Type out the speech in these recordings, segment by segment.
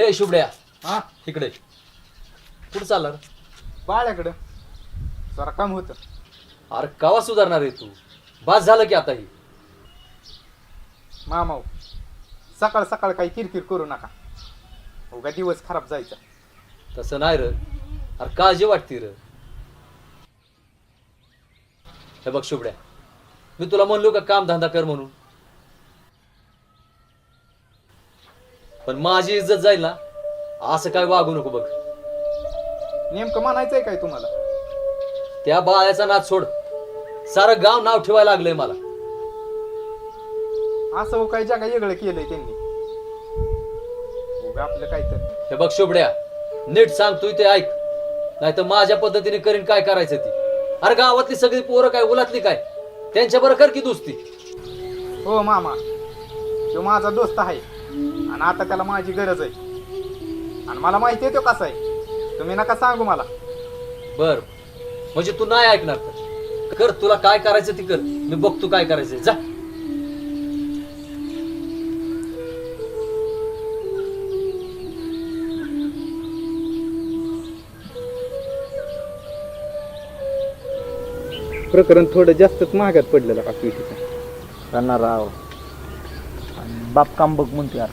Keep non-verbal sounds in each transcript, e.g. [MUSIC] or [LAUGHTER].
ए शुभड्या हा? इकडे. कुठं चालला रे? बाळ्याकडं जरा काम होतं. अरे कवा सुधारणार आहे तू? बास झालं की आता ही. मामाव सकाळ सकाळ काही किरकिर करू नका. उगा दिवस खराब जायचा. तसं नाही र. अरे काळजी वाटते र. हे बघ शुभड्या मी तुला म्हणलो का काम धंदा कर म्हणून? पण माझी इज्जत जाईल ना असं काय वागू नको बघ. नेमकं म्हणायचंय काय तुम्हाला? त्या बाळ्याचा नाच सोड. सारं गाव नाव ठेवायला लागलंय मला. असं हो काही जगा वेगळं केलंय त्यांनी? उगा आपलं काय तर. हे बघ शुभड्या नीट सांगतोय ते ऐक. नाही तर माझ्या पद्धतीने करीन काय करायचं ती. अरे गावातली सगळी पोरं काय उलातली काय? त्यांच्या बरोबर कर की दोस्ती. हो मामा तो माझा दोस्त आहे. आणि आता त्याला माझी गरज आहे. आणि मला माहिती आहे तो कसा आहे. तुम्ही नका सांगू मला. बर. म्हणजे तू नाही ऐकणार तर. कर तुला काय करायचं ती कर. मी बघतो काय करायचं जा. प्रकरण थोडं जास्तच महागात पडलेलं का राव बाप काम बघ म्हणते यार.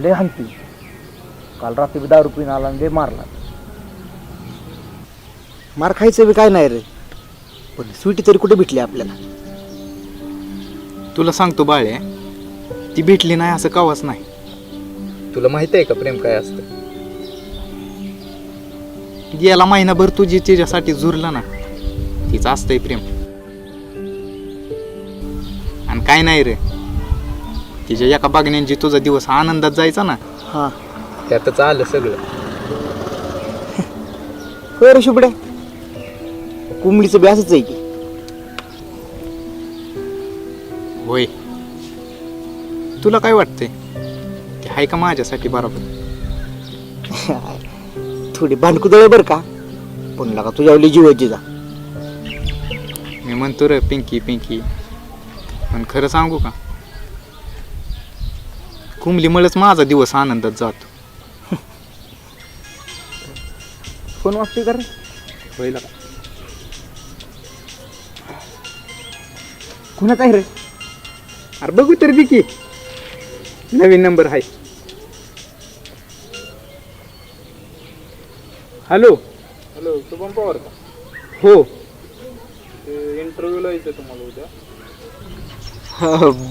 लय हानती काल रात्री दारू पिऊन आला आणि लय मारला. मार खायचं बी काय नाही रे. पण स्वीटी तरी कुठे भेटली आपल्याला? तुला सांगतो बाळे ती भेटली नाही असं कावाच नाही. तुला माहीत आहे का प्रेम काय असतं? गेला महिनाभर तू जी तिच्यासाठी झुरलं ना तिचं असतंय प्रेम. आणि काय नाही रे तिच्या एका बघण्यांची तुझा दिवस आनंदात जायचा ना हां. त्यातच आलं सगळं. होय रे शुभड्या कुंबडीचं बी असंच आहे की. होय. तुला काय वाटतंय? ते आहे का माझ्यासाठी बरोबर? [LAUGHS] थोडी भांडकुदळ बरं का. पण लगा तुझ्या जीवाची जा मी म्हणतो रे पिंकी पिंकी. पण खरं सांगू का? कुंबलीमुळेच माझा दिवस आनंदात जातो. फोन वाजतोय का रे होईल कुणाचा आहे रे? अरे बघू तर दे की. नवीन नंबर आहे. हॅलो. हॅलो शुभम पवार का? हो. इंटरव्ह्यूला यायचं तुम्हाला उद्या.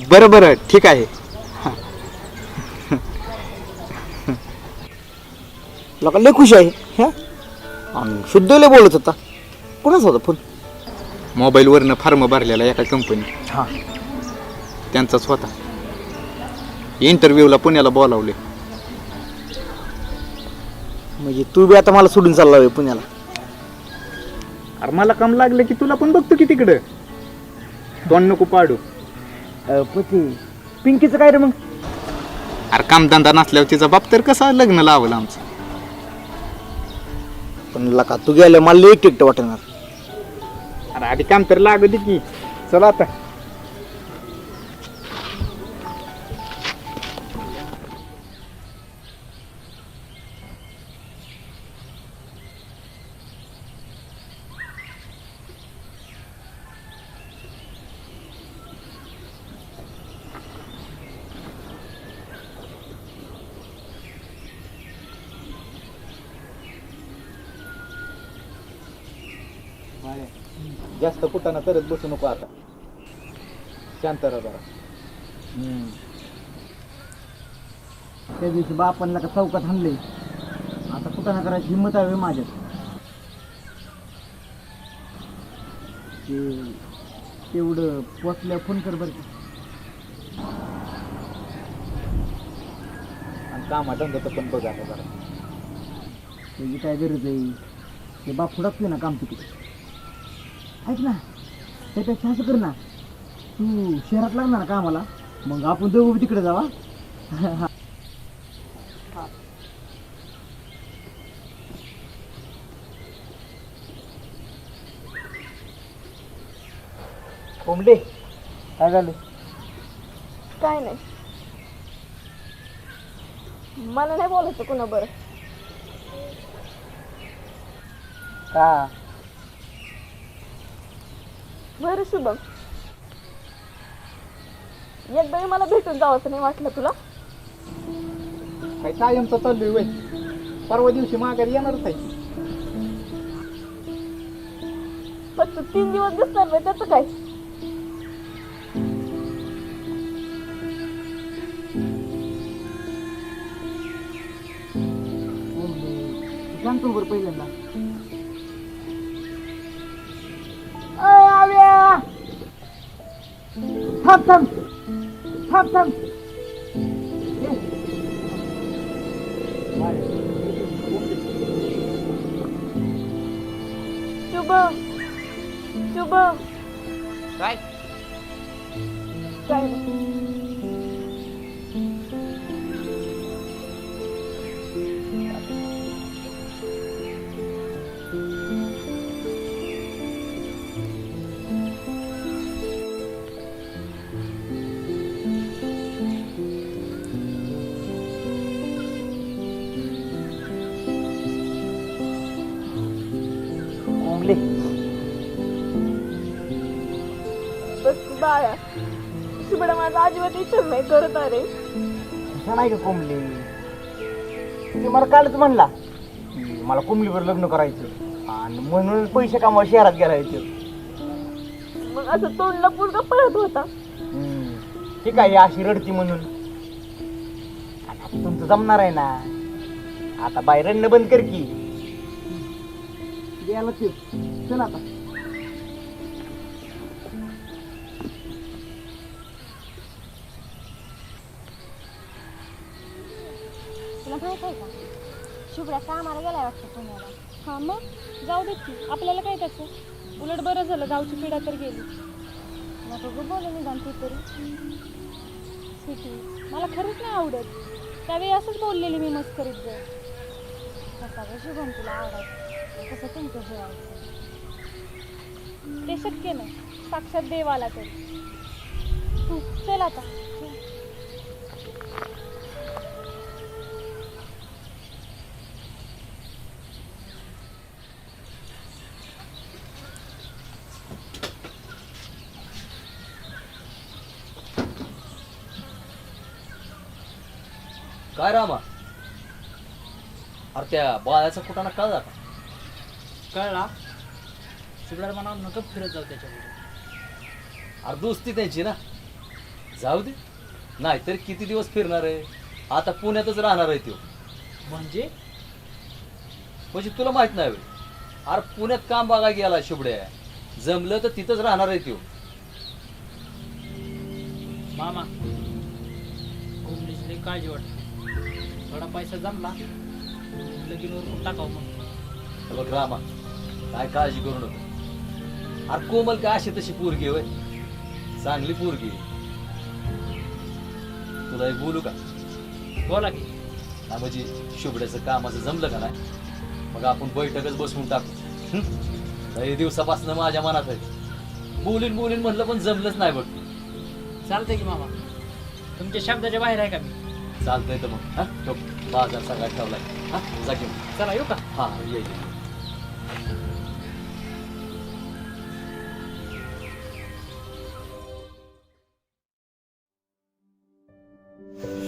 बरं बरं. ठीक आहे. लोक लय खुश आहे ह्या आणि शुद्ध लय बोलत होता. कुणाचा होता फोन मोबाईलवरनं फॉर्म भरलेला एका कंपनी हां. त्यांचाच होता. इंटरव्ह्यूला पुण्याला बोलावले. म्हणजे तू बी आता मला सोडून चालला होय पुण्याला. अरे मला काम लागलं की तुला पण बघतो की तिकडं. तोंड नको पाडू. पती पिंकीचं काय रे मग? अरे कामधंदा नसल्यावर तिचा बाप तर कसा लग्न लावलं आमचं. पण लका तू गेल्या मला एक एकटं वाटणार. अरे आधी काम तर लागू दे की. चला आता. जास्त कुटाणा करत बसू नको आता. शांत राहा जरा. त्या दिवशी बापांना का चौकात हाणले आता कुठं ना करायची हिंमत आहे माझ्यात? ते तेवढं पोचल्या फोन कर बरं का. आणि कामाधंद्याचं पण बघा आता जरा. त्याची काय गरज आहे? ते बाप फुडकते ना काम तिकडे. ऐक ना त्यापेक्षा असं कर ना. तू शहरात लागणार ना कामाला मग आपण दोघं तिकडे जावा. कोंबडे काय झालं? काय नाही. मला नाही बोलायचं कुणा बरं का? बरं शुभम. एकदा मला भेटून जावंसं नाही वाटलं तुला? काय कायमचं चाललोय वय परवा दिवशी माघारी येणारच आहे. फक्त तीन दिवस दिसणार नाही त्याचं काय? सांगतो बरं पहिल्यांदा. Tamam tamam. Tamam tamam. Subo. Subo. Right. Right. बाळा शुभडा माझा अजिबात इच्छा नाही करत अरे. कशा नाही का कोंबली? ते मला कालच म्हणला की मला कोंबलीवर लग्न करायचं आणि म्हणून पैसे कामावर शहरात गेला तो मग असं तोंडला पुरगा पळत होता. ठीक आहे अशी रडती म्हणून. आता तुमचं जमणार आहे ना. आता बाहेर रडणं बंद कर की. गेला ते चल आता. शुभ्रा कामाला गेलाय वाटतं पुण्याला? हा मग? जाऊ देत की. आपल्याला काय त्याचं उलट बरं झालं गावची पिढा तर गेली. नको गं बोलू निदान तू तरी. सिटी मला खरंच नाही आवडत. त्यावेळी असंच बोललेली मी मस्करीत जर कसा गं शुभम तुला आवडत? कसं तुमचं जेवायचं ते शक्य नाही. साक्षात देव आला तरी. तू चल आता. काय रामा? अरे त्या बाळाचा कुठाना कळला का? कळला. शुभ्रा म्हणा नका फिरत जाऊ त्याच्याकडे अरे दोस्ती त्यांची ना. जाऊ दे. नाहीतर किती दिवस फिरणार आहे? आता पुण्यातच राहणार आहे तो. म्हणजे? म्हणजे तुला माहीत नाही होय. अरे पुण्यात काम बघा गेला शुभड्या जमलं तर तिथंच राहणार आहे तो. मामा कोंबडीची लई काळजी वाटते. थोडा पैसा जमला लगीन उरकून टाकावं मग हे बघ रामा काय काळजी करू नको. अरे कोमल काय अशी तशी पोरगी होय? चांगली पोरगी. तुला एक बोलू का? बोला की. हा म्हणजे शुभड्याचं कामाचं जमलं का नाही? मग आपण बैठकच बसवून टाकू. हं? दिवसापासून माझ्या मनात आहे. बोलीन बोलीन म्हणलं पण जमलंच नाही बघ. चालतंय की मामा. तुमच्या शब्दाच्या बाहेर आहे का मी? चालतंय तर मग. हा? तो बाजार सगळा ठेवलाय. हा? जा घेऊन. चला येऊ का? हा ये ये.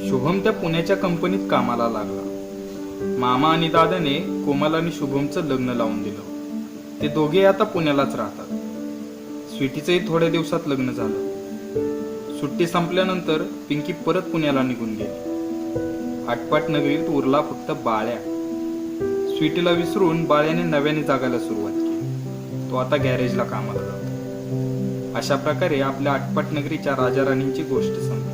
शुभम त्या पुण्याच्या कंपनीत कामाला लागला. मामा आणि दादाने कोमल आणि शुभमचं लग्न लावून दिलं. ते दोघे आता पुण्यालाच राहतात. स्वीटीचंही थोड्या दिवसात लग्न झालं. सुट्टी संपल्यानंतर पिंकी परत पुण्याला निघून गेली. आटपाट नगरीत उरला फक्त बाळ्या. स्वीटीला विसरून बाळ्याने नव्याने जागायला सुरुवात केली. तो आता गॅरेजला कामाला जातो. अशा प्रकारे आपल्या आटपाट नगरीच्या राजा राणींची गोष्ट संपली.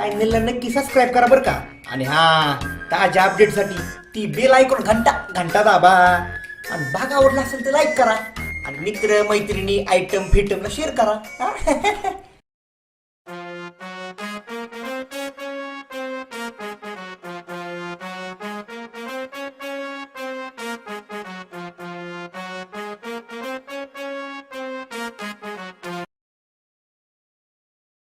चॅनलला नक्की सबस्क्राईब करा बरं का. आणि हा ताज्या अपडेटसाठी ती बेल ऐकून घंटा घंटा दाबा. आणि भाग आवडला असेल तर लाईक करा. आणि मित्र मैत्रिणी आयटम फिटमला शेअर करा. हा? [LAUGHS]